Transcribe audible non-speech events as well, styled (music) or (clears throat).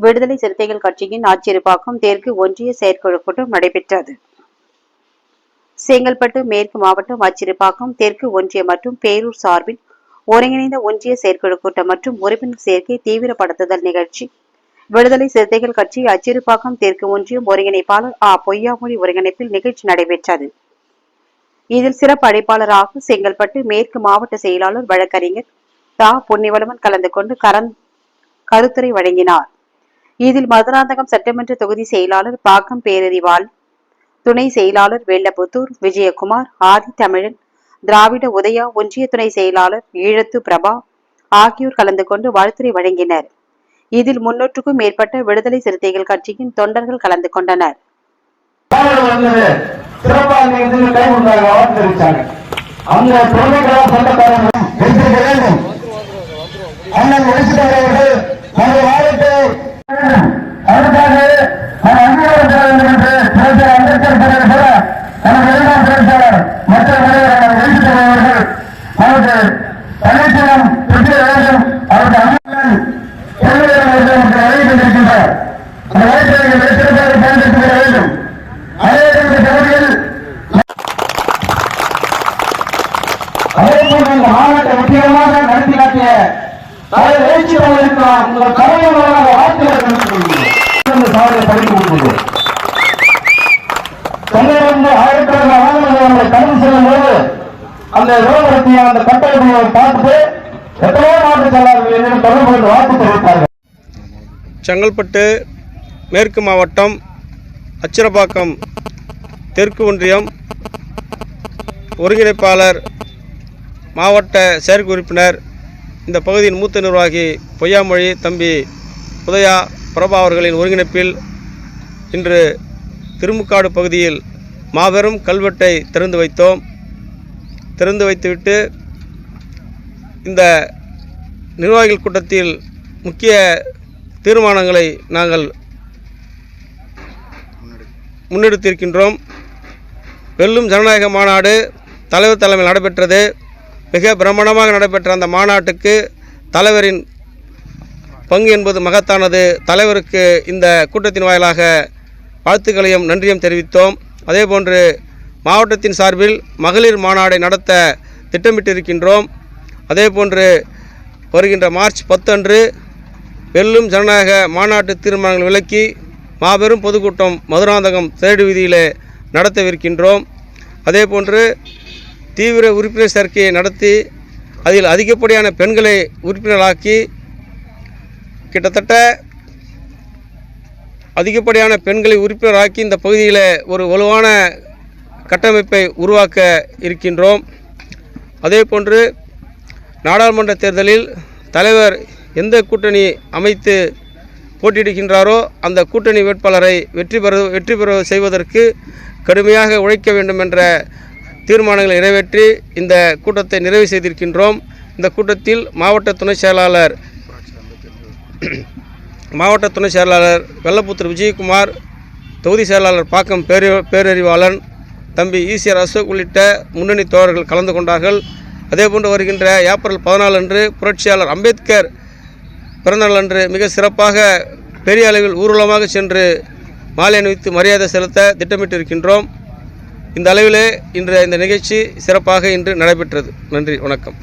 விடுதலை சிறுத்தைகள் கட்சியின் ஆட்சியர்பாக்கம் தெற்கு ஒன்றிய செயற்குழு கூட்டம் நடைபெற்றது. செங்கல்பட்டு மேற்கு மாவட்டம் ஆச்சிறுபாக்கம் தெற்கு ஒன்றிய மற்றும் பேரூர் சார்பில் ஒருங்கிணைந்த ஒன்றிய செயற்குழு கூட்டம் மற்றும் உறுப்பினர் சேர்க்கை தீவிரப்படுத்துதல் நிகழ்ச்சி. விடுதலை சிறுத்தைகள் கட்சி அச்சிறுபாக்கம் தெற்கு ஒன்றியம் ஒருங்கிணைப்பாளர் ஆ. பொய்யாமொழி ஒருங்கிணைப்பில் நிகழ்ச்சி நடைபெற்றது. இதில் சிறப்பு அழைப்பாளராக செங்கல்பட்டு மேற்கு மாவட்ட செயலாளர் வழக்கறிஞர் தா. பொன்னிவளவன் கலந்து கொண்டு கரந் கருத்துரை வழங்கினார். இதில் மதுராந்தகம் சட்டமன்ற தொகுதி செயலாளர் பாக்கம் பேரறிவாள் துணை செயலாளர் வெள்ளப்புத்தூர் விஜயகுமார் ஆதி தமிழன் திராவிட உதயா ஒன்றிய துணை செயலாளர் ஈழத்து பிரபா ஆகியோர் கலந்து கொண்டு வாழ்த்துரை வழங்கினர். இதில் முன்னூற்றுக்கும் மேற்பட்ட விடுதலை சிறுத்தைகள் கட்சியின் தொண்டர்கள் கலந்து கொண்டனர். அண்ணன் அதற்காக அங்கீகாரம் பெற வேண்டும் என்று அம்பேத்கர் போல நமது இரண்டாம் பேச்சாளர் மற்ற தலைவர் ஒழிச்சுட்டார் அவர்கள் நமது பன்னீர்செல்வம் பெற்ற வேண்டும் அவருடைய அண்ணன் அவர்கள் நமக்கு வழங்கி கொண்டிருக்கின்றார் அந்த வாய்ப்பை சிறப்பாக பயன்படுத்திக் கொள்ள வேண்டும். அதே பகுதியில் அதே போன்று இந்த மாவட்ட முக்கியமாக நடத்தி காட்டிய தலைவர் உங்கள் தலைவர்களாக படித்துக் சென்னையிலிருந்து கடந்து செல்லும் போது அந்த அந்த எத்தனையோ செயலாளர்கள் என்னிடம் தொடர்பு கொண்டு வாழ்த்து தெரிவித்தார்கள். செங்கல்பட்டு மேற்கு மாவட்டம் அச்சிரப்பாக்கம் தெற்கு ஒன்றியம் ஒருங்கிணைப்பாளர் மாவட்ட செயற்கு உறுப்பினர் இந்த பகுதியின் மூத்த நிர்வாகி பொய்யாமொழி தம்பி உதயா பிரபா அவர்களின் ஒருங்கிணைப்பில் இன்று திருமுக்காடு பகுதியில் மாபெரும் கல்வெட்டை திறந்து வைத்தோம். திறந்து வைத்துவிட்டு இந்த நிர்வாகிகள் கூட்டத்தில் முக்கிய தீர்மானங்களை நாங்கள் முன்னெடுத்திருக்கின்றோம். வெல்லும் ஜனநாயக மாநாடு தலைவர் தலைமையில் நடைபெற்றது. மிக பிரமணமாக நடைபெற்ற அந்த மாநாட்டுக்கு தலைவரின் பங்கு என்பது மகத்தானது. தலைவருக்கு இந்த கூட்டத்தின் வாயிலாக வாழ்த்துக்களையும் நன்றியும் தெரிவித்தோம். அதேபோன்று மாவட்டத்தின் சார்பில் மகளிர் மாநாடை நடத்த திட்டமிட்டிருக்கின்றோம். அதேபோன்று வருகின்ற மார்ச் பத்தன்று வெல்லும் ஜனநாயக மாநாட்டு தீர்மானங்கள் விலக்கி மாபெரும் பொதுக்கூட்டம் மதுராந்தகம் தேடு வீதியிலே நடத்தவிருக்கின்றோம். அதேபோன்று தீவிர உறுப்பினர் சேர்க்கையை நடத்தி அதில் அதிகப்படியான பெண்களை உறுப்பினராக்கி கிட்டத்தட்ட அதிகப்படியான பெண்களை உறுப்பினராக்கி இந்த பகுதியில் ஒரு வலுவான கட்டமைப்பை உருவாக்க இருக்கின்றோம். அதே போன்று நாடாளுமன்ற தேர்தலில் தலைவர் எந்த கூட்டணி அமைத்து போட்டியிடுகின்றாரோ அந்த கூட்டணி வேட்பாளரை வெற்றி பெற வெற்றி பெற செய்வதற்கு கடுமையாக உழைக்க வேண்டும் என்ற தீர்மானங்களை நிறைவேற்றி இந்த கூட்டத்தை நிறைவு செய்திருக்கின்றோம். இந்த கூட்டத்தில் மாவட்ட துணை செயலாளர் (clears throat) மாவட்ட துணை செயலாளர் வெள்ளப்புத்தூர் விஜயகுமார் தொகுதி செயலாளர் பாக்கம் பேரி பேரறிவாளன் தம்பி ஈசிஆர் அசோக் உள்ளிட்ட முன்னணி தோழர்கள் கலந்து கொண்டார்கள். அதேபோன்று வருகின்ற ஏப்ரல் பதினாலு அன்று புரட்சியாளர் அம்பேத்கர் பிறந்தநாள் அன்று மிக சிறப்பாக பெரிய அளவில் ஊர்வலமாக சென்று மாலை அணிவித்து மரியாதை செலுத்த திட்டமிட்டிருக்கின்றோம். இந்த அளவிலே இன்று இந்த நிகழ்ச்சி சிறப்பாக இன்று நடைபெற்றது. நன்றி வணக்கம்.